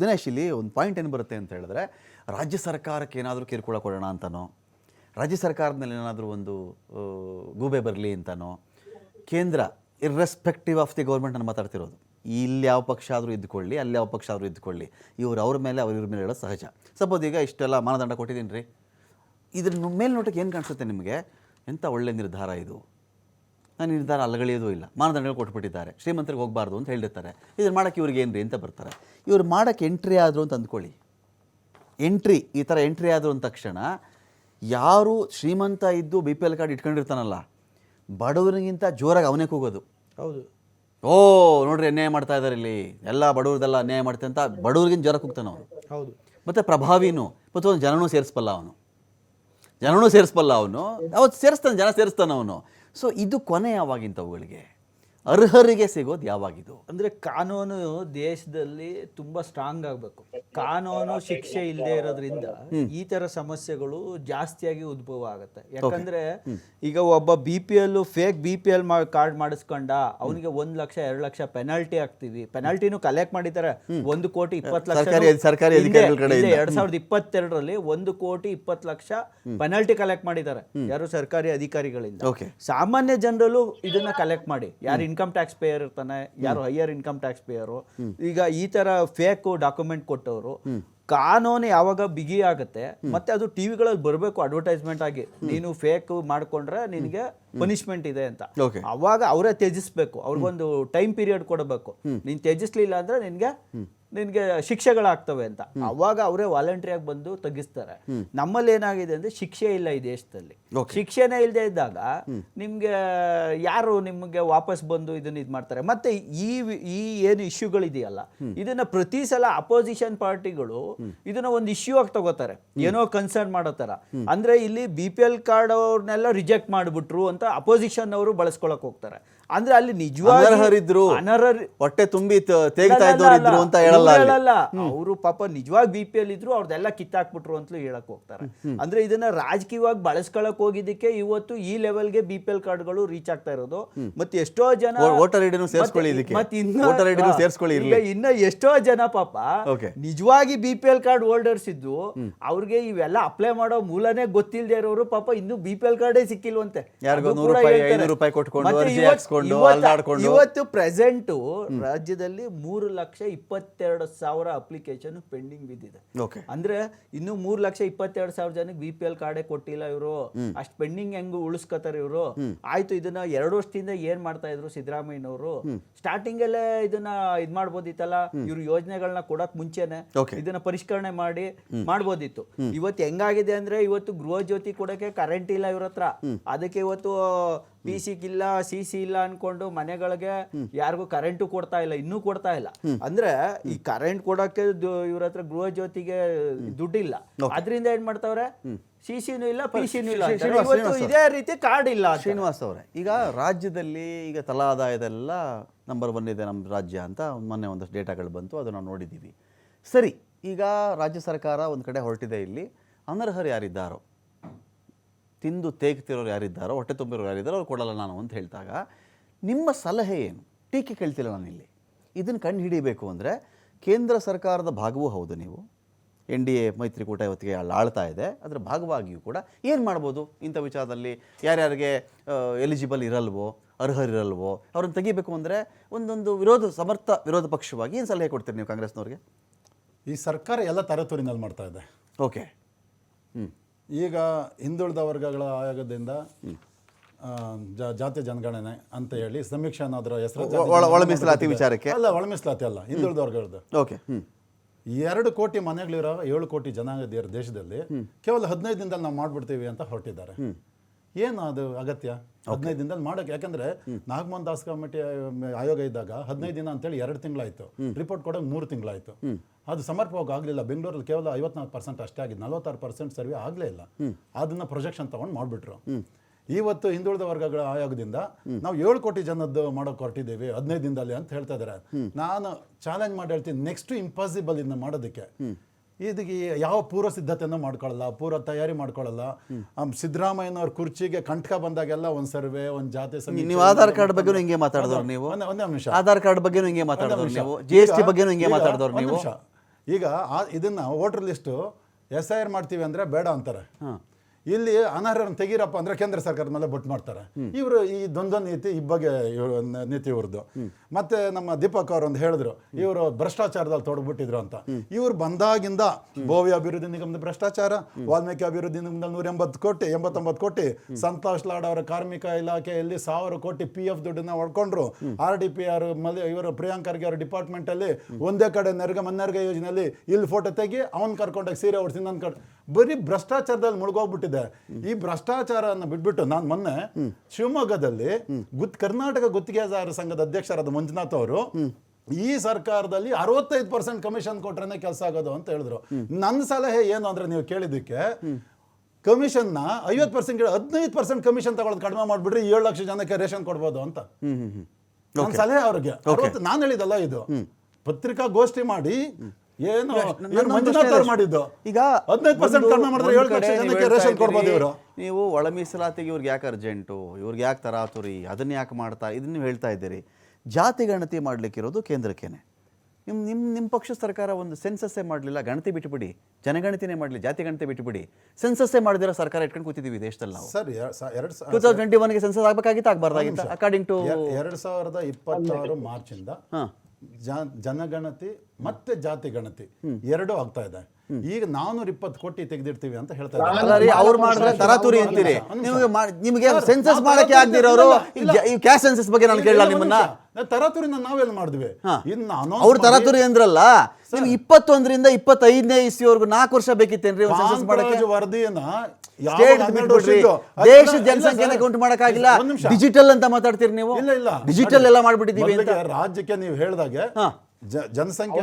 ದಿನೇಶ್ ಇಲ್ಲಿ ಒಂದು ಪಾಯಿಂಟ್ ಏನು ಬರುತ್ತೆ ಅಂತ ಹೇಳಿದ್ರೆ, ರಾಜ್ಯ ಸರ್ಕಾರಕ್ಕೆ ಏನಾದರೂ ಕಿರುಕುಳ ಕೊಡೋಣ ಅಂತನೋ, ರಾಜ್ಯ ಸರ್ಕಾರದ ಮೇಲೆ ಏನಾದರೂ ಒಂದು ಗೂಬೆ ಬರಲಿ ಅಂತನೋ, ಕೇಂದ್ರ ಇರ್ರೆಸ್ಪೆಕ್ಟಿವ್ ಆಫ್ ದಿ ಗೌರ್ಮೆಂಟ್ ನಾನು ಮಾತಾಡ್ತಿರೋದು. ಇಲ್ಲಿ ಯಾವ ಪಕ್ಷ ಆದರೂ ಇದ್ದುಕೊಳ್ಳಿ ಅಲ್ಲಿ ಯಾವ ಪಕ್ಷ ಆದರೂ ಇದ್ದುಕೊಳ್ಳಿ ಇವರು ಅವ್ರ ಮೇಲೆ, ಅವ್ರ ಇವ್ರ ಮೇಲೆ ಹೇಳೋದು ಸಹಜ. ಸಪೋಸ್ ಈಗ ಇಷ್ಟೆಲ್ಲ ಮಾನದಂಡ ಕೊಟ್ಟಿದ್ದೀನಿ ರೀ ಇದ್ರ ಮೇಲ್ನೋಟಕ್ಕೆ ಏನು ಕಾಣಿಸುತ್ತೆ ನಿಮಗೆ? ಎಂಥ ಒಳ್ಳೆ ನಿರ್ಧಾರ ಇದು? ನಾನು ನಿರ್ಧಾರ ಅಲ್ಲಗಳೆಯೋದು ಇಲ್ಲ. ಮಾನದಂಡಗಳು ಕೊಟ್ಬಿಟ್ಟಿದ್ದಾರೆ. ಶ್ರೀಮಂತರಿಗೆ ಹೋಗಬಾರ್ದು ಅಂತ ಹೇಳಿರ್ತಾರೆ. ಇದನ್ನು ಮಾಡೋಕ್ಕೆ ಇವ್ರಿಗೆ ಏನು ರೀ ಅಂತ ಬರ್ತಾರೆ. ಇವ್ರು ಮಾಡೋಕ್ಕೆ ಎಂಟ್ರಿ ಆದರು ಅಂತ ಅಂದ್ಕೊಳ್ಳಿ. ಎಂಟ್ರಿ ಈ ಥರ ಎಂಟ್ರಿ ಆದರು ಅಂದ ತಕ್ಷಣ ಯಾರು ಶ್ರೀಮಂತ ಇದ್ದು ಬಿ ಪಿ ಎಲ್ ಕಾರ್ಡ್ ಇಟ್ಕೊಂಡಿರ್ತಾನಲ್ಲ ಬಡವರಿಗಿಂತ ಜೋರಾಗಿ ಅವನೇ ಕೂಗೋದು. ಹೌದು. ಓ ನೋಡ್ರಿ ಅನ್ಯಾಯ ಮಾಡ್ತಾ ಇದ್ದಾರೆ ಇಲ್ಲಿ. ಎಲ್ಲ ಬಡವ್ರದೆಲ್ಲ ಅನ್ಯಾಯ ಮಾಡ್ತೆ ಅಂತ ಬಡವ್ರಿಗಿಂತ ಜ್ವರ ಕೂಗ್ತಾನೆ ಅವನು. ಹೌದು. ಮತ್ತು ಪ್ರಭಾವಿನೂ ಮತ್ತು ಒಂದು ಜನನೂ ಸೇರಿಸ್ಬಲ್ಲ ಅವನು. ಜನನೂ ಸೇರಿಸ್ಬಲ್ಲ ಅವನು. ಅವತ್ತು ಸೇರಿಸ್ತಾನೆ ಜನ ಸೇರಿಸ್ತಾನೆ ಅವನು. ಸೊ ಇದು ಕೊನೆ ಯಾವಾಗಿಂಥವುಗಳಿಗೆ ಅರ್ಹರಿಗೆ ಸಿಗೋದು ಯಾವಾಗಿದು ಅಂದ್ರೆ ಕಾನೂನು ದೇಶದಲ್ಲಿ ತುಂಬಾ ಸ್ಟ್ರಾಂಗ್ ಆಗಬೇಕು. ಕಾನೂನು ಶಿಕ್ಷೆ ಇಲ್ಲದೆ ಇರೋದ್ರಿಂದ ಈ ತರ ಸಮಸ್ಯೆಗಳು ಜಾಸ್ತಿಯಾಗಿ ಉದ್ಭವ ಆಗುತ್ತೆ. ಯಾಕಂದ್ರೆ ಈಗ ಒಬ್ಬ B P L fake B P L card ಮಾಡಿಸ್ಕೊಂಡ ಅವನಿಗೆ ಒಂದ್ ಲಕ್ಷ ಎರಡು ಲಕ್ಷ ಪೆನಾಲ್ಟಿ ಹಾಕ್ತಿವಿ. ಪೆನಾಲ್ಟಿನೂ ಕಲೆಕ್ಟ್ ಮಾಡಿದ್ದಾರೆ ಒಂದು ಕೋಟಿ ಇಪ್ಪತ್ತು ಲಕ್ಷ ಸರ್ಕಾರಿ-. ಎರಡ್ ಸಾವಿರದ ಇಪ್ಪತ್ತೆರಡರಲ್ಲಿ ಒಂದು ಕೋಟಿ ಇಪ್ಪತ್ತು ಲಕ್ಷ ಪೆನಾಲ್ಟಿ ಕಲೆಕ್ಟ್ ಮಾಡಿದ್ದಾರೆ. ಯಾರು ಸರ್ಕಾರಿ ಅಧಿಕಾರಿಗಳಿಂದ. ಸಾಮಾನ್ಯ ಜನರಲ್ಲೂ ಇದನ್ನ ಕಲೆಕ್ಟ್ ಮಾಡಿ. ಯಾರು ಇನ್ಕಮ್ ಟ್ಯಾಕ್ಸ್ ಪೇಯರ್ ಇರ್ತಾನೆ ಯಾರು ಹೈಯರ್ ಇನ್ಕಮ್ ಟ್ಯಾಕ್ಸ್ ಪೇಯರು ಈಗ ಈ ತರ ಫೇಕ್ ಡಾಕ್ಯುಮೆಂಟ್ ಕೊಟ್ಟವರು ಕಾನೂನು ಯಾವಾಗ ಬಿಗಿ ಆಗುತ್ತೆ ಮತ್ತೆ ಅದು ಟಿವಿಗಳಲ್ಲಿ ಬರಬೇಕು ಅಡ್ವರ್ಟೈಸ್ಮೆಂಟ್ ಆಗಿ. ನೀನು ಫೇಕ್ ಮಾಡ್ಕೊಂಡ್ರೆ ನಿನಗೆ ಪನಿಷ್ಮೆಂಟ್ ಇದೆ ಅಂತ. ಅವಾಗ ಅವರೇ ತ್ಯಜಿಸ್ಬೇಕು. ಅವ್ರಿಗೊಂದು ಟೈಮ್ ಪೀರಿಯಡ್ ಕೊಡಬೇಕು. ನೀನ್ ತ್ಯಜಿಸ್ಲಿಲ್ಲ ಅಂದ್ರೆ ನಿನ್ಗೆ ನಿನ್ಗೆ ಶಿಕ್ಷೆಗಳಾಗ್ತವೆ ಅಂತ. ಅವಾಗ ಅವರೇ ವಾಲಂಟ್ರಿಯಾಗಿ ಬಂದು ತೆಗಿಸ್ತಾರೆ ನಮ್ಮಲ್ಲಿ ಏನಾಗಿದೆ ಅಂದ್ರೆ ಶಿಕ್ಷೆ ಇಲ್ಲ ಈ ದೇಶದಲ್ಲಿ. ಶಿಕ್ಷೆನೇ ಇಲ್ಲದೆ ಇದ್ದಾಗ ನಿಮ್ಗೆ ಯಾರು ನಿಮ್ಗೆ ವಾಪಸ್ ಬಂದು ಇದನ್ನ ಇದು ಮಾಡ್ತಾರೆ? ಮತ್ತೆ ಈ ಈ ಏನು ಇಶ್ಯೂಗಳಿದೆಯಲ್ಲ ಇದನ್ನ ಪ್ರತಿ ಸಲ ಅಪೋಸಿಷನ್ ಪಾರ್ಟಿಗಳು ಇದನ್ನ ಒಂದು ಇಶ್ಯೂ ಆಗಿ ತಗೋತಾರೆ. ಏನೋ ಕನ್ಸರ್ನ್ ಮಾಡೋ ತರ. ಅಂದ್ರೆ ಇಲ್ಲಿ ಬಿ ಪಿ ಎಲ್ ಕಾರ್ಡ್ ಅವ್ರನ್ನೆಲ್ಲ ರಿಜೆಕ್ಟ್ ಮಾಡ್ಬಿಟ್ರು ಅಂತ ಅಪೋಸಿಷನ್ ಅವರು ಬಳಸ್ಕೊಳಕ್ಕೆ ಹೋಗ್ತಾರೆ. ಅಂದ್ರೆ ಅಲ್ಲಿ ನಿಜವಾಗಿ ಅನರ್ಹರಿದ್ರು. ಅನರ್ಹರಿ ಹೊಟ್ಟೆ ತುಂಬಿ ತೇಗ್ತಾ ಇದ್ದವ್ರು ಇದ್ರು ಅಂತ ಹೇಳಲ್ಲ ಅಲ್ಲಿ. ಅವರು ಪಾಪ ನಿಜವಾಗಿ ಬಿ ಪಿ ಎಲ್ ಇದ್ರು ಅವ್ರದೆಲ್ಲ ಕಿತ್ತಾಕ್ಬಿಟ್ರು ಅಂತಲೂ ಹೇಳಕ್ ಹೋಗ್ತಾರೆ. ಅಂದ್ರೆ ಇದನ್ನ ರಾಜಕೀಯವಾಗಿ ಬಳಸ್ಕೊಳಕ್ ಹೋಗಿದ್ದಕ್ಕೆ ಇವತ್ತು ಈ ಲೆವೆಲ್ಗೆ ಬಿ ಪಿ ಎಲ್ ಕಾರ್ಡ್ಗಳು ರೀಚ್ ಆಗ್ತಾ ಇರೋದು. ಮತ್ತೆ ಎಷ್ಟೋ ಜನ ವೋಟರ್ ಐಡಿ ಸೇರ್ಸ್ಕೊಳ್ಳಿ ಮತ್ತೆ- ಇದಕ್ಕೆ. ಮತ್ತೆ ಇನ್ನ- voter ID ನು ಹಾ, ಸೇರ್ಸ್ಕೊಳ್ಳಿ ಇನ್ನ ಎಷ್ಟೋ ಜನ ಪಾಪ. ನಿಜವಾಗಿ B P L card holders ಇದ್ದು ಅವ್ರಿಗೆ ಇವೆಲ್ಲ ಅಪ್ಲೈ ಮಾಡೋ ಮೂಲನೇ ಗೊತ್ತಿಲ್ಲದೆ ಇರೋರು ಪಾಪ ಇನ್ನು ಬಿ ಪಿ ಎಲ್ ಕಾರ್ಡೇ ಸಿಕ್ಕಿಲ್ವಂತೆ. ಯಾರಿಗೋ ನೂರು ರೂಪಾಯಿ. ಐನೂರು ರೂಪಾಯಿ ಕೊಟ್ಕೊಂಡು, ಅರ್ಜಿ ಇವತ್ತು- ಪ್ರೆಸೆಂಟ್ ರಾಜ್ಯದಲ್ಲಿ ಮೂರು ಲಕ್ಷ ಇಪ್ಪತ್ತೆರಡು ಸಾವಿರ ಅಪ್ಲಿಕೇಶನ್ ಪೆಂಡಿಂಗ್ ಬಿದ್ದಿದೆ. ಅಂದ್ರೆ ಇನ್ನು ಮೂರ್ ಲಕ್ಷ ಇಪ್ಪತ್ತೆರಡು ಸಾವಿರ ಜನಕ್ಕೆ ಬಿ ಪಿ ಎಲ್ ಕಾರ್ಡೇ ಕೊಟ್ಟಿಲ್ಲ ಇವರು. ಅಷ್ಟ್ ಪೆಂಡಿಂಗ್ ಹೆಂಗ್ ಉಳಿಸ್ಕೋತಾರೆ ಇವರು? ಆಯ್ತು ಇದನ್ನ ಎರಡು ವರ್ಷದಿಂದ ಏನ್ ಮಾಡ್ತಾ ಇದ್ರು ಸಿದ್ದರಾಮಯ್ಯನವರು? ಸ್ಟಾರ್ಟಿಂಗ್ ಅಲ್ಲೇ ಇದನ್ನ ಇದ್ ಮಾಡ್ಬೋದಿತ್ತಲ್ಲ? ಇವ್ರ ಯೋಜನೆಗಳನ್ನ ಕೊಡಕ್ ಮುಂಚೆನೆ ಇದನ್ನ ಪರಿಷ್ಕರಣೆ ಮಾಡಿ ಮಾಡ್ಬೋದಿತ್ತು. ಇವತ್ತು ಹೆಂಗಾಗಿದೆ ಅಂದ್ರೆ ಇವತ್ತು ಗೃಹ ಜ್ಯೋತಿ ಕೊಡಕ್ಕೆ ಕರೆಂಟ್ ಇಲ್ಲ ಇವ್ರ ಹತ್ರ. ಅದಕ್ಕೆ ಇವತ್ತು ಪಿ ಸಿ ಇಲ್ಲ ಸಿ ಸಿ ಇಲ್ಲ ಅನ್ಕೊಂಡು ಮನೆಗಳಿಗೆ ಯಾರಿಗೂ ಕರೆಂಟು ಕೊಡ್ತಾ ಇಲ್ಲ ಇನ್ನೂ ಕೊಡ್ತಾ ಇಲ್ಲ. ಅಂದ್ರೆ ಈ ಕರೆಂಟ್ ಕೊಡಕ್ಕೆ ಇವ್ರ ಹತ್ರ ಗೃಹ ಜ್ಯೋತಿಗೆ ದುಡ್ಡಿಲ್ಲ. ಅದರಿಂದ ಏನ್ ಮಾಡ್ತಾವ್ರೆ? ಸಿ ಸಿನೂ ಇಲ್ಲ ಪಿ ಸಿನೂ ಇಲ್ಲ ಇದೇ ರೀತಿ ಕಾರ್ಡ್ ಇಲ್ಲ. ಶ್ರೀನಿವಾಸ್ ಅವರೇ ಈಗ ರಾಜ್ಯದಲ್ಲಿ ಈಗ ತಲಾ ಆದಾಯದೆಲ್ಲ ನಂಬರ್ ಒನ್ ಇದೆ ನಮ್ಮ ರಾಜ್ಯ ಅಂತ ಮೊನ್ನೆ ಒಂದಷ್ಟು ಡೇಟಾಗಳು ಬಂತು ಅದನ್ನ ನಾವು ನೋಡಿದ್ದೀವಿ. ಸರಿ ಈಗ ರಾಜ್ಯ ಸರ್ಕಾರ ಒಂದು ಕಡೆ ಹೊರಟಿದೆ ಇಲ್ಲಿ. ಅನರ್ಹರು ಯಾರಿದ್ದಾರೋ? ತಿಂದು ತೇಗ್ತಿರೋರು ಯಾರಿದ್ದಾರೋ ಹೊಟ್ಟೆ ತುಂಬಿರೋರು ಯಾರಿದ್ದಾರೋ ಅವ್ರು ಕೊಡಲ್ಲ ನಾನು ಅಂತ ಹೇಳಿದಾಗ ನಿಮ್ಮ ಸಲಹೆ ಏನು? ಟೀಕೆ ಕೇಳ್ತಿಲ್ಲ ನಾನಿಲ್ಲಿ. ಇದನ್ನು ಕಂಡು ಹಿಡಿಬೇಕು ಅಂದರೆ ಕೇಂದ್ರ ಸರ್ಕಾರದ ಭಾಗವೂ ಹೌದು ನೀವು. ಎನ್ ಡಿ ಎ ಮೈತ್ರಿಕೂಟ ಇವತ್ತಿಗೆ ಅಲ್ಲಿ ಆಳ್ತಾ ಇದೆ. ಅದರ ಭಾಗವಾಗಿಯೂ ಕೂಡ ಏನು ಮಾಡ್ಬೋದು? ಇಂಥ ವಿಚಾರದಲ್ಲಿ ಯಾರ್ಯಾರಿಗೆ ಎಲಿಜಿಬಲ್ ಇರಲ್ವೋ ಅರ್ಹರಿರಲ್ವೋ ಅವ್ರನ್ನ ತೆಗಿಬೇಕು ಅಂದರೆ ಒಂದೊಂದು ವಿರೋಧ ಸಮರ್ಥ ವಿರೋಧ ಪಕ್ಷವಾಗಿ ಏನು ಸಲಹೆ ಕೊಡ್ತೀರಿ ನೀವು ಕಾಂಗ್ರೆಸ್ನವ್ರಿಗೆ? ಈ ಸರ್ಕಾರ ಎಲ್ಲ ತರತೂರಿನಲ್ಲಿ ಮಾಡ್ತಾ ಇದೆ. ಓಕೆ. ಹ್ಞೂ ಈಗ ಹಿಂದುಳಿದ ವರ್ಗಗಳ ಆಯೋಗದಿಂದ ಜಾತಿ ಜನಗಣನೆ ಅಂತ ಹೇಳಿ ಸಮೀಕ್ಷೆ ಅನ್ನೋದ್ರ ಹೆಸರು ಒಳ- ಮೀಸಲಾತಿ ವಿಚಾರಕ್ಕೆ? ಅಲ್ಲ ಒಳ ಮೀಸಲಾತಿ ಅಲ್ಲ ಹಿಂದುಳಿದ ವರ್ಗಗಳದ್ದು ಓಕೆ ಎರಡು ಕೋಟಿ ಮನೆಗಳಿರೋ ಏಳು ಕೋಟಿ ಜನಾಂಗದ ಇರೋ ದೇಶದಲ್ಲಿ ಕೇವಲ ಹದಿನೈದು ದಿನದಲ್ಲಿ ನಾವು ಮಾಡ್ಬಿಡ್ತೀವಿ ಅಂತ ಹೊರಟಿದ್ದಾರೆ. ಏನು ಅದು ಅಗತ್ಯ? ಹದಿನೈದು ದಿನದಲ್ಲಿ ಮಾಡೋಕೆ ಯಾಕಂದ್ರೆ ನಾಗಮೋಹನ್ ದಾಸ್ ಕಮಿಟಿ ಆಯೋಗ ಇದ್ದಾಗ ಹದಿನೈದು ದಿನ ಅಂತೇಳಿ ಎರಡು ತಿಂಗಳಾಯ್ತು. ರಿಪೋರ್ಟ್ ಕೊಡೋಕೆ ಮೂರು ತಿಂಗಳಾಯ್ತು. ಅದು ಸಮರ್ಪಕವಾಗಿ ಆಗಲಿಲ್ಲ. ಬೆಂಗಳೂರಲ್ಲಿ ಕೇವಲ ಐವತ್ನಾಲ್ಕು ಪರ್ಸೆಂಟ್ ಅಷ್ಟೇ ಆಗಿದೆ ನಲವತ್ತಾರು ಪರ್ಸೆಂಟ್ ಸರ್ವೆ ಆಗಲೇ ಇಲ್ಲ. ಅದನ್ನ ಪ್ರೊಜೆಕ್ಷನ್ ತಗೊಂಡು ಮಾಡಿಬಿಟ್ರು. ಇವತ್ತು ಹಿಂದುಳಿದ ವರ್ಗಗಳ ಆಯೋಗದಿಂದ ನಾವು ಏಳು ಕೋಟಿ ಜನದ್ದು ಮಾಡೋಕೆ ಹೊರಟಿದ್ದೇವೆ ಹದಿನೈದು ದಿನದಲ್ಲಿ ಅಂತ ಹೇಳ್ತಾ ಇದ್ದಾರೆ ನಾನು ಚಾಲೆಂಜ್ ಮಾಡಿ ಹೇಳ್ತೀನಿ ನೆಕ್ಸ್ಟ್ ಇಂಪಾಸಿಬಲ್ ಇದನ್ನ ಮಾಡೋದಕ್ಕೆ. ಇದಕ್ಕೆ ಯಾವ ಪೂರ್ವ ಸಿದ್ಧತೆಯನ್ನು ಮಾಡ್ಕೊಳ್ಳಲ್ಲ ಪೂರ್ವ ತಯಾರಿ ಮಾಡ್ಕೊಳ್ಳಲ್ಲ. ಸಿದ್ದರಾಮಯ್ಯನವ್ರ ಕುರ್ಚಿಗೆ ಕಂಟಕ ಬಂದಾಗೆಲ್ಲ ಒಂದು ಸರ್ವೆ ಒಂದು ಜಾತಿ ನೀವು ಆಧಾರ್ ಕಾರ್ಡ್ ಬಗ್ಗೆ ಹಿಂಗೆ ಮಾತಾಡಿದವ್ರು ನೀವು? ಒಂದೇ- ಒಂದೇ ನಿಮಿಷ. ಆಧಾರ್ ಕಾರ್ಡ್ ಬಗ್ಗೆ ಹಿಂಗೆ ಮಾತಾಡಿದವ್ರು ನೀವು? ಜಿ ಎಸ್ ಟಿ ಬಗ್ಗೆ ಹಿಂಗೆ ಮಾತಾಡಿದವ್ರು ನೀವು. ಈಗ ಆ- ಇದನ್ನ voter list S I R ಮಾಡ್ತೀವಿ ಅಂದರೆ ಬೇಡ ಅಂತಾರೆ. ಇಲ್ಲಿ ಅನರ್ಹರನ್ನು ತೆಗೀರಪ್ಪ ಅಂದ್ರೆ ಕೇಂದ್ರ ಸರ್ಕಾರದ ಮೇಲೆ ಬೊಟ್ಟು ಮಾಡ್ತಾರೆ. ಇವರು ಈ ದ್ವಂದ್ವ ನೀತಿ ಇಬ್ಬಗೆ ನೀತಿ ಇವ್ರದ್ದು. ಮತ್ತೆ ನಮ್ಮ ದೀಪಕ್ ಅವರು ಒಂದು ಹೇಳಿದ್ರು ಇವರು ಭ್ರಷ್ಟಾಚಾರದಲ್ಲಿ ತೊಡಗ್ಬಿಟ್ಟಿದ್ರು ಅಂತ. ಇವ್ರು ಬಂದಾಗಿಂದ ಭೋವಿ ಅಭಿವೃದ್ಧಿ ನಿಗಮದ ಭ್ರಷ್ಟಾಚಾರ ವಾಲ್ಮೀಕಿ ಅಭಿವೃದ್ಧಿ ನಿಗಮದ ನೂರ ಎಂಬತ್ತು ಕೋಟಿ ಎಂಬತ್ತೊಂಬತ್ತು ಕೋಟಿ. ಸಂತೋಷ್ ಲಾಡ್ ಅವರ ಕಾರ್ಮಿಕ ಇಲಾಖೆಯಲ್ಲಿ ಸಾವಿರ ಕೋಟಿ ಪಿ ಎಫ್ ದುಡ್ಡನ್ನ ಹೊಡ್ಕೊಂಡ್ರು ಆರ್ ಡಿ ಪಿ ಆರ್ ಮಲ್ ಇವರು ಪ್ರಿಯಾಂಕ್ ಖರ್ಗೆ ಅವರ ಡಿಪಾರ್ಟ್ಮೆಂಟ್ ಅಲ್ಲಿ ಒಂದೇ ಕಡೆ ನೆರಗ ಮನ್ನರ್ಗ ಯೋಜನೆಯಲ್ಲಿ ಇಲ್ಲಿ ಫೋಟೋ ತೆಗಿ ಅವನ್ ಕರ್ಕೊಂಡೋಗಿ ಸೀರೆ ಹೊಡ್ಸಿ ನನ್ನ ಕಡೆ ಬರೀ ಭ್ರಷ್ಟಾಚಾರದಲ್ಲಿ ಮುಳುಗೋಗ್ಬಿಟ್ಟಿದೆ ಈ ಭ್ರಷ್ಟಾಚಾರನ ಬಿಟ್ಬಿಟ್ಟು ನಾನು ಮೊನ್ನೆ ಶಿವಮೊಗ್ಗದಲ್ಲಿ ಗುತ್ ಕರ್ನಾಟಕ ಗುತ್ತಿಗೆದಾರ ಸಂಘದ ಅಧ್ಯಕ್ಷರಾದ ಮಂಜುನಾಥ್ ಅವರು ಈ ಸರ್ಕಾರದಲ್ಲಿ ಅರವತ್ತೈದು ಪರ್ಸೆಂಟ್ ಕಮಿಷನ್ ಕೊಟ್ರೇನೆ ಕೆಲಸ ಆಗೋದು ಅಂತ ಹೇಳಿದ್ರು. ನನ್ನ ಸಲಹೆ ಏನು ಅಂದ್ರೆ ನೀವು ಕೇಳಿದ್ದಕ್ಕೆ ಕಮಿಷನ್ನ ಐವತ್ತು ಪರ್ಸೆಂಟ್ ಹದಿನೈದು ಪರ್ಸೆಂಟ್ ಕಮಿಷನ್ ತಗೊಳ್ಳೋದು ಕಡಿಮೆ ಮಾಡಿಬಿಟ್ರೆ ಏಳು ಲಕ್ಷ ಜನಕ್ಕೆ ರೇಷನ್ ಕೊಡ್ಬೋದು ಅಂತ. ನನ್ನ ಸಲಹೆ ಅವ್ರಿಗೆ. ನಾನು ಹೇಳಿದಲ್ಲ ಇದು. ಪತ್ರಿಕಾಗೋಷ್ಠಿ ಮಾಡಿ ಏನು ಇವ್ರು ಮಂಜುನಾಥ್ ಅವ್ರು ಮಾಡಿದ್ದು? ಈಗ ಹದಿನೈದು ಪರ್ಸೆಂಟ್ ಕಡಿಮೆ ಮಾಡಿದ್ರೆ ಏಳು ಲಕ್ಷ ನೀವು ಜನಕ್ಕೆ ರೇಷನ್ ಕೊಡ್ಬೋದು ಇವರು? ನೀವು ಒಳ ಮೀಸಲಾತಿಗೆ ಇವ್ರಿಗೆ ಯಾಕೆ ಅರ್ಜೆಂಟು? ಇವ್ರಿಗೆ ಯಾಕೆ ತರಾತುರಿ? ಅದನ್ನ ಯಾಕೆ ಮಾಡ್ತಾ? ಇದನ್ನ ನೀವು ಹೇಳ್ತಾ ಇದ್ದೀರಿ. ಜಾತಿ ಗಣತಿ ಮಾಡ್ಲಿಕ್ಕಿರೋದು ಕೇಂದ್ರಕ್ಕೇನೆ. ನಿಮ್ಮ ನಿಮ್ಮ ನಿಮ್ಮ ಪಕ್ಷ ಸರ್ಕಾರ ಒಂದು ಸೆನ್ಸಸ್ಸೇ ಮಾಡಲಿಲ್ಲ. ಗಣತಿ ಬಿಟ್ಟುಬಿಡಿ ಜನಗಣತಿನೇ ಮಾಡಲಿ ಜಾತಿ ಗಣತಿ ಬಿಟ್ಟುಬಿಡಿ ಸೆನ್ಸಸ್ಸೇ ಮಾಡಿದಿರೋ ಸರ್ಕಾರ ಇಟ್ಕೊಂಡು ಕೂತಿದ್ದೀವಿ ದೇಶದಲ್ಲಿ ನಾವು. ಸರ್ ಎರಡು ಟೂ ತೌಸಂಡ್ ಟ್ವೆಂಟಿ ಒನ್ಗೆ ಸೆನ್ಸಸ್ ಆಗಬೇಕಾಗಿತ್ತು ಆಗಬಾರ್ದಾಗಿತ್ತು. ಅಕಾರ್ಡಿಂಗ್ ಟು ಎರಡು ಸಾವಿರದ ಇಪ್ಪತ್ತಾರು ಮಾರ್ಚ್ ಇಂದ ಹಾಂ. ಜ- ಜನಗಣತಿ ಮತ್ತೆ ಜಾತಿ ಗಣತಿ ಎರಡೂ ಆಗ್ತಾ ಇದೆ. ಈಗ ನಾನೂರ ಇಪ್ಪತ್ತು ಕೋಟಿ ತೆಗೆದಿರ್ತೀವಿ ಅಂತ ಹೇಳ್ತಾ ಇದ್ದಾರೆ. ಅವ್ರು ಮಾಡಿದ್ರೆ ತರಾತುರಿ ಅಂತೀರಿ. ನಿಮಗೆ ಸೆನ್ಸಸ್ ಮಾಡಕ್ಕೆ ಆಗದಿರೋರು ಈ ಕ್ಯಾಶ್ ಸೆನ್ಸಸ್ ಬಗ್ಗೆ ನಾನು ಕೇಳಲ್ಲ ನಿಮ್ಮನ್ನ. ತರಾತುರಿನ ನಾವೆಲ್ಲ ಮಾಡಿದ್ವಿ? ಇನ್ನು ಅವ್ರು ತರಾತುರಿ ಅಂದ್ರಲ್ಲ ನಿಮ್ಗೆ ಇಪ್ಪತ್ತೊಂದರಿಂದ ಇಪ್ಪತ್ತೈದನೇ ಇಸ್ವಿವರೆಗೂ ನಾಲ್ಕು ವರ್ಷ ಬೇಕಿತ್ತೇನ್ರಿ ವರದಿಯನ್ನ ಸ್ಟೇಟ್ ಹನ್ನೆರಡು ವರ್ಷ ಬಿಟ್ಬಿಡ್ರಿ ದೇಶ ಅದನ್ನ- ಜನಸಂಖ್ಯೆನ ಕೌಂಟ್ ಮಾಡಕ್ಕಾಗಿಲ್ಲ ಡಿಜಿಟಲ್ ಅಂತ ಮಾತಾಡ್ತೀರಿ ನೀವು? ಇಲ್ಲ ಇಲ್ಲ. ಡಿಜಿಟಲ್ ಎಲ್ಲ ಮಾಡ್ಬಿಟ್ಟಿದೀವಿ ಅಂತ. ರಾಜ್ಯಕ್ಕೆ ನೀವು ಹೇಳ್ದಾಗೆ. ಜನಸಂಖ್ಯೆ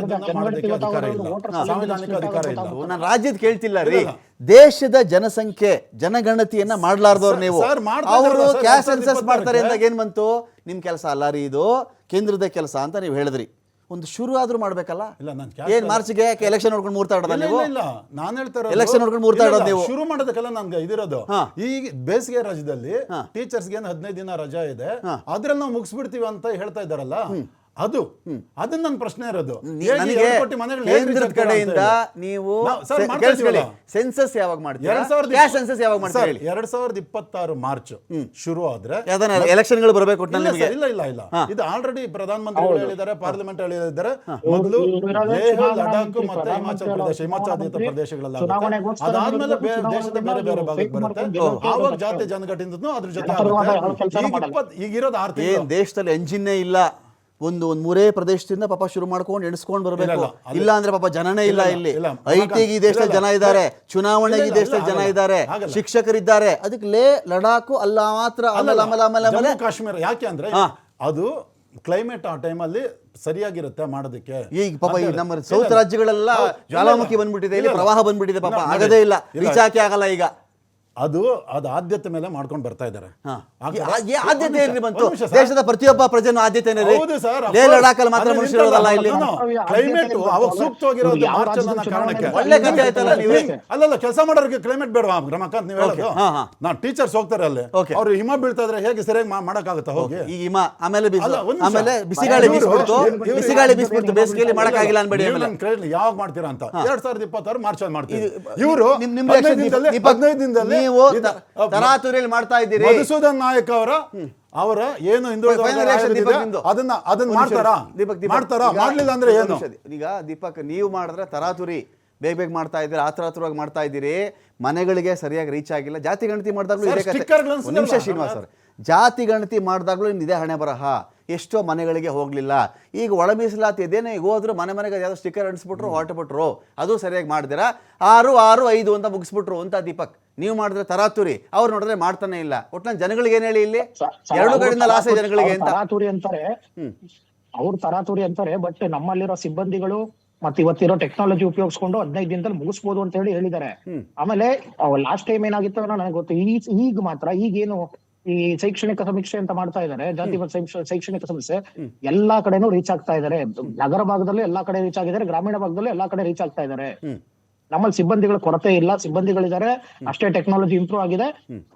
ಅಧಿಕಾರ ಇಲ್ಲ. ಸಾಂವಿಧಾನಿಕ ಅಧಿಕಾರ ಇಲ್ಲ. ನಾನು ರಾಜ್ಯದ ಕೇಳ್ತಿಲ್ಲ ರೀ. ದೇಶದ ಜನಸಂಖ್ಯೆ ಜನಗಣತಿಯನ್ನ ಮಾಡ್ಲಾರ್ದವ್ರು ನೀವು. ಅವರು ಕ್ಯಾಶ್ ಸೆನ್ಸಸ್ ಮಾಡ್ತಾರೆ. ಅಂದಾಗ ಏನ್ ಬಂತು? ನಿಮ್ ಕೆಲಸ ಅಲ್ಲ ರೀ ಇದು. ಕೇಂದ್ರದ ಕೆಲಸ ಅಂತ ನೀವು ಹೇಳಿದ್ರಿ. ಒಂದು ಶುರು ಆದ್ರೂ ಮಾಡ್ಬೇಕಲ್ಲ? ಇಲ್ಲ, ನಾನು ಏನ್ ಮಾರ್ಚ್ಗೆ ಎಲೆಕ್ಷನ್ ನೋಡ್ಕೊಂಡು ಮೂರ್ತಾ ಇಡೋದ ನೀವು? ಇಲ್ಲ, ಇಲ್ಲ. ನಾನು ಹೇಳ್ತಾ ಇರೋದು- Election ನೋಡ್ಕೊಂಡು ಮೂರ್ತಾ ಇಲ್ಲ, ಇಲ್ಲ, ನೀವು. ಶುರು ಮಾಡೋದಕ್ಕೆಲ್ಲ ನನ್ಗೆ ಇದಿರೋದು. ಈ ಈಗ ಬೇಸಿಗೆ ರಾಜ್ಯದಲ್ಲಿ ಟೀಚರ್ಸ್ಗೆ ಏನು ಹದಿನೈದು ದಿನ ರಜಾ ಇದೆ. ಅದ್ರಲ್ಲಿ ನಾವು ಮುಗಿಸ್ಬಿಡ್ತೀವಿ ಅಂತ ಹೇಳ್ತಾ ಇದ್ದಾರಲ್ಲ. ಅದು. ಅದು ನನ್ನ ಪ್ರಶ್ನೆ ಇರೋದು. ಕೇಂದ್ರದ ಕಡೆಯಿಂದ ನೀವು ಸೆನ್ಸಸ್ ಯಾವಾಗ ಮಾಡ್ತೀರಾ? ಎರಡ್ ಸೆನ್ಸಸ್ ಯಾವಾಗ ಮಾಡ್ತೀರಾ? ಹೇಳಿ. ಎರಡ್ ಸಾವಿರದ ಇಪ್ಪತ್ತಾರು ಮಾರ್ಚ್ ಶುರು ಆದ್ರೆ ಎಲೆಕ್ಷನ್ ಎಲೆಕ್ಷನ್ಗಳು ಬರಬೇಕು ಇಲ್ಲ ನಿಮಗೆ? ಇಲ್ಲ ಇಲ್ಲ ಇದು ಆಲ್ರೆಡಿ ಪ್ರಧಾನಮಂತ್ರಿಗಳು ಹೇಳಿದ್ದಾರೆ ಪಾರ್ಲಿಮೆಂಟ್ ಹೇಳಿದ್ದಾರೆ. ಮೊದಲು ಲೇಹ್ ಲಡಾಖ್ ಮತ್ತೆ ಹಿಮಾಚಲ ಪ್ರದೇಶ ಹಿಮಾಚಲ ಪ್ರದೇಶಗಳಲ್ಲ. ಚುನಾವಣೆಗೋಸ್ಕರ ಅದಾದ್ಮೇಲೆ ಬೇರೆ ದೇಶದ ಬೇರೆ ಬೇರೆ ಭಾಗಕ್ಕೆ ಬರುತ್ತೆ. ಆವಾಗ ಜಾತಿ ಜನಗಟ್ಟಿಂದ ಅದ್ರ ಜೊತೆ ಈಗ ಮಾಡಲ್ಲ. ಇಪ್ಪತ್- ಈಗಿರೋದು ಆರು ದೇಶದಲ್ಲಿ ಎಂಜಿನ್ನೇ ಇಲ್ಲ. ಒಂದು ಒಂದ್ ಮೂರೇ ಪ್ರದೇಶದಿಂದ ಪಾಪ ಶುರು ಮಾಡ್ಕೊಂಡು ಎಣಿಸ್ಕೊಂಡು ಬರಬೇಕು. ಇಲ್ಲ, ಅದು- ಅಂದ್ರೆ ಪಾಪ ಜನನೇ ಇಲ್ಲ ಇಲ್ಲ, ಐ ಈ ದೇಶದಲ್ಲಿ ಜನ ಇದ್ದಾರೆ ಚುನಾವಣೆಗೆ ಈ ದೇಶದಲ್ಲಿ ಜನ ಇದ್ದಾರೆ. ಶಿಕ್ಷಕರಿದ್ದಾರೆ. ಅದಕ್ಕೆ ಲೇ ಲಡಾಖು ಅಲ್ಲ ಮಾತ್ರ ಆಮೇಲೆ ಆಮೇಲೆ ಆಮೇಲೆ ಆಮೇಲೆ ಕಾಶ್ಮೀರ ಯಾಕೆ ಅಂದ್ರೆ. ಅದು ಕ್ಲೈಮೇಟ್ ಆ ಟೈಮಲ್ಲಿ ಸರಿಯಾಗಿರುತ್ತೆ ಮಾಡೋದಕ್ಕೆ. ಈಗ ಪಾಪ ಈ ನಮ್ಮ ಸೌತ್ ರಾಜ್ಯಗಳೆಲ್ಲ ಜ್ವಾಲಾಮುಖಿ ಬಂದ್ಬಿಟ್ಟಿದೆ ಇಲ್ಲಿ ಪ್ರವಾಹ ಬಂದ್ಬಿಟ್ಟಿದೆ ಪಾಪ ಆಗದೇ ಇಲ್ಲ. ಇಲ್ಲ. ರೀಚ್ ಹಾಕಿ ಆಗಲ್ಲ ಈಗ. ಅದು ಅದು ಆದ್ಯತೆ ಮೇಲೆ ಮಾಡ್ಕೊಂಡು ಬರ್ತಾ ಇದ್ದಾರೆ. ಆದ್ಯತೆ ಏನ್ರಿ ಬಂತು? ದೇಶದ ಪ್ರತಿಯೊಬ್ಬ ಪ್ರಜೆನೂ ಆದ್ಯತೆ ರೀ ಹೌದು ಸರ್ ಲೇ ಲಡಾಖಲ್ಲಿ ಮಾತ್ರ ಇಲ್ಲಿ ಕ್ಲೈಮೇಟ್ ಅವಾಗ ಸೂಕ್ತವಾಗಿರೋದು ಮಾರ್ಚ್ ಅನ್ನೋ ಕಾರಣಕ್ಕೆ. ಒಳ್ಳೆ ಕಥೆ ಆಯ್ತಲ್ಲ ನೀವು. ಅಲ್ಲಲ್ಲ ಕೆಲಸ ಮಾಡೋರಿಗೆ ಕ್ಲೈಮೇಟ್ ಬೇಡವಾ ರಮಾಕಾಂತ್? ನೀವು ಹೇಳೋದು? ಹಾ, ಹಾ. ನಾ ಟೀಚರ್ಸ್ ಹೋಗ್ತಾರೆ ಅಲ್ಲಿ. ಓಕೆ. ಅವ್ರು ಹಿಮ ಬೀಳ್ತಾ ಇದ್ರೆ ಹೇಗೆ ಸರಿಯಾಗಿ ಮಾಡಕ್ಕಾಗುತ್ತಾ ಹೋಗಿ? ಈ ಹಿಮ ಆಮೇಲೆ. ಆಮೇಲೆ ಬಿಸಿಗಾಳಿ ಬೀಸ್ಬಿಡ್ತು. ಬಿಸಿಗಾಳಿ ಬೀಸ್ಬಿಡ್ತು. ಬೇಸಿಗೆಯಲ್ಲಿ ಮಾಡಕ್ಕಾಗಿಲ್ಲ ಅನ್ಬೇಡಿ ಯಾವಾಗ ಮಾಡ್ತೀರಾ ಅಂತ? ಎರಡ್ ಸಾವಿರದ ಇಪ್ಪತ್ತಾರು ಮಾರ್ಚ್ ಅಲ್ಲಿ ಮಾಡ್ತೀವಿ ಇವರು ನಿಮ್ಮ ಹದಿನೈದು ದಿನದಲ್ಲಿ ನೀವು ತರಾತುರಿಯಲ್ಲಿ ಮಾಡ್ತಾ ಇದ್ದೀರಿ. ಮಧುಸೂದನ್ ನಾಯಕ್ ಅವರ ಅವರ ಏನು ಹಿಂದುಳಿದ. ಅದನ್ನ ಅದನ್ನ ಮಾಡ್ತಾರಾ? ದೀಪಕ್ ಮಾಡ್ತಾರಾ? ಮಾಡ್ಲಿಲ್ಲ ಅಂದ್ರೆ ಏನು? ಈಗ ದೀಪಕ್ ನೀವು ಮಾಡಿದ್ರೆ ತರಾತುರಿ ಬೇಗ ಬೇಗ ಮಾಡ್ತಾ ಇದ್ದೀರಿ ಆತರ ಹತ್ರವಾಗಿ ಮಾಡ್ತಾ ಇದ್ದೀರಿ. ಮನೆಗಳಿಗೆ ಸರಿಯಾಗಿ ರೀಚ್ ಆಗಿಲ್ಲ. ಜಾತಿ ಗಣತಿ ಮಾಡಿದಾಗಲೂ ಇದೇ ನಿಮಿಷ? ಶ್ರೀನಿವಾಸ್ ಸರ್ ಜಾತಿ ಗಣತಿ ಮಾಡಿದಾಗಲೂ ಇದೇ ಹಣೆ ಬರಹ. ಎಷ್ಟೋ ಮನೆಗಳಿಗೆ ಹೋಗ್ಲಿಲ್ಲ. ಈಗ ಒಳ ಮೀಸಲಾತಿ ಇದೇನೆ ಈಗ ಹೋದ್ರು ಮನೆ ಮನೆಗೆ ಯಾವ್ದೋ ಸ್ಟಿಕ್ಕರ್ ಅಂಟಿಸ್ಬಿಟ್ರು ಹೊರಟುಬಿಟ್ರು. ಅದು ಸರಿಯಾಗಿ ಮಾಡಿದಿರ ಆರು ಆರು ಐದು ಅಂತ ಮುಗಿಸ್ಬಿಟ್ರು ಅಂತ ದೀಪಕ್. ನೀವು ಮಾಡಿದ್ರೆ ತರಾತುರಿ. ಅವ್ರು ನೋಡಿದ್ರೆ ಮಾಡ್ತಾನೆ ಇಲ್ಲ. ಒಟ್ನಲ್ಲಿ ಜನಗಳಿಗೆ ಏನ್ ಹೇಳಿ ಇಲ್ಲಿ? ಎರಡು ಕಡೆಯಿಂದ ಲಾಸ್ ಜನಗಳಿಗೆ ಅಂತ. ತರಾತುರಿ ಅಂತಾರೆ. ಅವ್ರು ತರಾತುರಿ ಅಂತಾರೆ ಬಟ್ ನಮ್ಮಲ್ಲಿರೋ ಸಿಬ್ಬಂದಿಗಳು ಮತ್ತೆ ಇವತ್ತಿರೋ ಟೆಕ್ನಾಲಜಿ ಉಪಯೋಗಿಸ್ಕೊಂಡು ಹದಿನೈದು ದಿನದಲ್ಲಿ ಮುಗಿಸ್ಬೋದು ಅಂತ ಹೇಳಿ ಹೇಳಿದ್ದಾರೆ. ಆಮೇಲೆ ಲಾಸ್ಟ್ ಟೈಮ್ ಏನಾಗಿತ್ತು ನನಗೆ ಗೊತ್ತು ಈಗ ಮಾತ್ರ ಈಗೇನು ಈ ಶೈಕ್ಷಣಿಕ ಸಮೀಕ್ಷೆ ಅಂತ ಮಾಡ್ತಾ ಇದ್ದಾರೆ ಜಾತಿ ಶೈಕ್ಷಣಿಕ ಸಮಸ್ಯೆ ಎಲ್ಲಾ ಕಡೆನೂ ರೀಚ್ ಆಗ್ತಾ ಇದ್ದಾರೆ. ನಗರ ಭಾಗದಲ್ಲೂ ಎಲ್ಲಾ ಕಡೆ ರೀಚ್ ಆಗಿದ್ದಾರೆ ಗ್ರಾಮೀಣ ಭಾಗದಲ್ಲೂ ಎಲ್ಲಾ ಕಡೆ ರೀಚ್ ಆಗ್ತಾ ಇದ್ದಾರೆ. ನಮ್ಮಲ್ಲಿ ಸಿಬ್ಬಂದಿಗಳ ಕೊರತೆ ಇಲ್ಲ ಸಿಬ್ಬಂದಿಗಳಿದ್ದಾರೆ. ಅಷ್ಟೇ ಟೆಕ್ನಾಲಜಿ ಇಂಪ್ರೂವ್ ಆಗಿದೆ.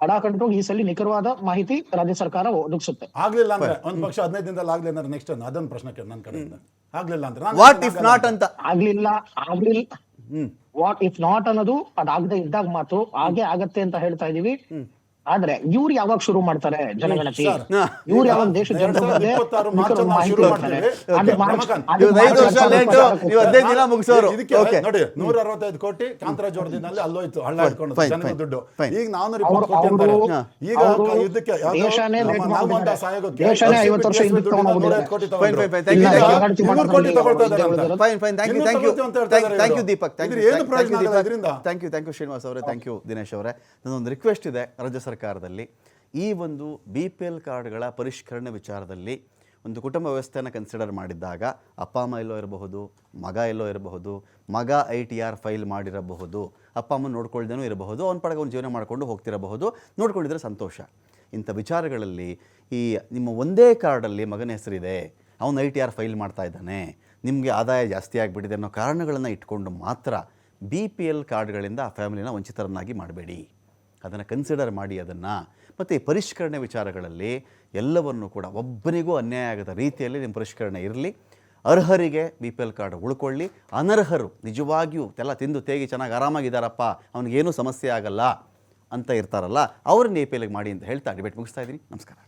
ಕಡಾಖಂಡಿತವಾಗಿ ಈ ಸಲ ನಿಖರವಾದ ಮಾಹಿತಿ ರಾಜ್ಯ ಸರ್ಕಾರ ಒದಗಿಸುತ್ತೆ. ಆಗ್ಲಿಲ್ಲ ಅಂದ್ರೆ ಒಂದ್ ಪಕ್ಷ ಹದಿನೈದು ದಿನದಲ್ಲಿ ಆಗ್ಲಿ ಅಂದ್ರೆ ನೆಕ್ಸ್ಟ್ ಅದೊಂದು ಪ್ರಶ್ನೆ ಕೇಳಿ ನನ್ನ ಕಡೆಯಿಂದ. ಆಗ್ಲಿಲ್ಲ ಅಂದ್ರೆ ವಾಟ್ ಇಫ್ ನಾಟ್ ಅಂತ? ಆಗ್ಲಿಲ್ಲ ಆಗ್ಲಿಲ್ಲ. ವಾಟ್ ಇಫ್ ನಾಟ್ ಅನ್ನೋದು ಅದಾಗದೆ ಇದ್ದಾಗ ಮಾತು ಹಾಗೆ ಆಗತ್ತೆ ಅಂತ ಹೇಳ್ತಾ ಇದೀವಿ ಆದ್ರೆ ಇವ್ರು ಯಾವಾಗ ಶುರು ಮಾಡ್ತಾರೆ ಜನಗಣತಿ? ಸರ್, ಇವ್ರು ಯಾವಾಗ ದೇಶ ನೋಡಿ ನೂರ ಅರವತ್ತೈದು ಕೋಟಿ ಕಾಂತರಾಜ್ ಹೊಡೆದಿನಲ್ಲಿ ಅಲ್ಲೋಯ್ತು ಹಳ್ಳ ಹಿಡ್ಕೊಂಡು ದುಡ್ಡು. ಈಗ ಅಂತಾರೆ. ಈಗ ಯುದ್ಧಕ್ಕೆ ದೇಶನೇ ಐವತ್ತು ವರ್ಷ ಕೋಟಿ ತಗೊಳ್ತಾ ಇದ್ದಾರೆ fine fine thank you thank you thank you. Deepak thank you thank you thank you Srinivas ಅವರೇ ಥ್ಯಾಂಕ್ ಯು ದಿನೇಶ್ ಅವರೇ. ನನ್ನೊಂದು ರಿಕ್ವೆಸ್ಟ್ ಇದೆ ರಾಜ್ಯ ಸರ್ಕಾರದಲ್ಲಿ ಈ ಒಂದು ಬಿ ಪಿ ಎಲ್ ಕಾರ್ಡ್ಗಳ ಪರಿಷ್ಕರಣೆ ವಿಚಾರದಲ್ಲಿ ಒಂದು ಕುಟುಂಬ ವ್ಯವಸ್ಥೆಯನ್ನು ಕನ್ಸಿಡರ್ ಮಾಡಿದ್ದಾಗ ಅಪ್ಪ ಅಮ್ಮ ಎಲ್ಲೋ ಇರಬಹುದು, ಮಗ ಎಲ್ಲೋ ಇರಬಹುದು, ಮಗ ಐ ಟಿ ಆರ್ ಫೈಲ್ ಮಾಡಿರಬಹುದು, ಅಪ್ಪ ಅಮ್ಮ ನೋಡ್ಕೊಳ್ದೇನೂ ಇರಬಹುದು, ಅವ್ನ ಪಡೆಗೆ ಅವ್ನು ಜೀವನ ಮಾಡಿಕೊಂಡು ಹೋಗ್ತಿರಬಹುದು, ನೋಡ್ಕೊಂಡಿದ್ರೆ ಸಂತೋಷ. ಇಂಥ ವಿಚಾರಗಳಲ್ಲಿ ಈ ನಿಮ್ಮ ಒಂದೇ ಕಾರ್ಡಲ್ಲಿ ಮಗನ ಹೆಸರಿದೆ, ಅವನು ಐ ಟಿ ಆರ್ ಫೈಲ್ ಮಾಡ್ತಾ ಇದ್ದಾನೆ, ನಿಮಗೆ ಆದಾಯ ಜಾಸ್ತಿ ಆಗಿಬಿಟ್ಟಿದೆ ಅನ್ನೋ ಕಾರಣಗಳನ್ನು ಇಟ್ಕೊಂಡು ಮಾತ್ರ ಬಿ ಪಿ ಎಲ್ ಕಾರ್ಡ್ಗಳಿಂದ ಆ ಫ್ಯಾಮಿಲಿನ ವಂಚಿತರನ್ನಾಗಿ ಮಾಡಬೇಡಿ. ಅದನ್ನು ಕನ್ಸಿಡರ್ ಮಾಡಿ ಅದನ್ನು ಮತ್ತು ಪರಿಷ್ಕರಣೆ ವಿಚಾರಗಳಲ್ಲಿ ಎಲ್ಲವನ್ನು ಕೂಡ ಒಬ್ಬನಿಗೂ ಅನ್ಯಾಯ ಆಗದ ರೀತಿಯಲ್ಲಿ ನಿಮ್ಮ ಪರಿಷ್ಕರಣೆ ಇರಲಿ. ಅರ್ಹರಿಗೆ ಬಿ ಪಿ ಎಲ್ ಕಾರ್ಡ್ ಉಳ್ಕೊಳ್ಳಿ. ಅನರ್ಹರು ನಿಜವಾಗಿಯೂ ಎಲ್ಲ ತಿಂದು ತೇಗಿ ಚೆನ್ನಾಗಿ ಆರಾಮಾಗಿದ್ದಾರಪ್ಪ, ಅವ್ನಿಗೇನೂ ಸಮಸ್ಯೆ ಆಗಲ್ಲ ಅಂತ ಇರ್ತಾರಲ್ಲ, ಅವ್ರನ್ನ ಎ ಪಿ ಎಲ್ಗೆ ಮಾಡಿ ಅಂತ ಹೇಳ್ತಾ ಡಿಬೇಟ್ ಮುಗಿಸ್ತಾ ಇದ್ದೀನಿ. ನಮಸ್ಕಾರ.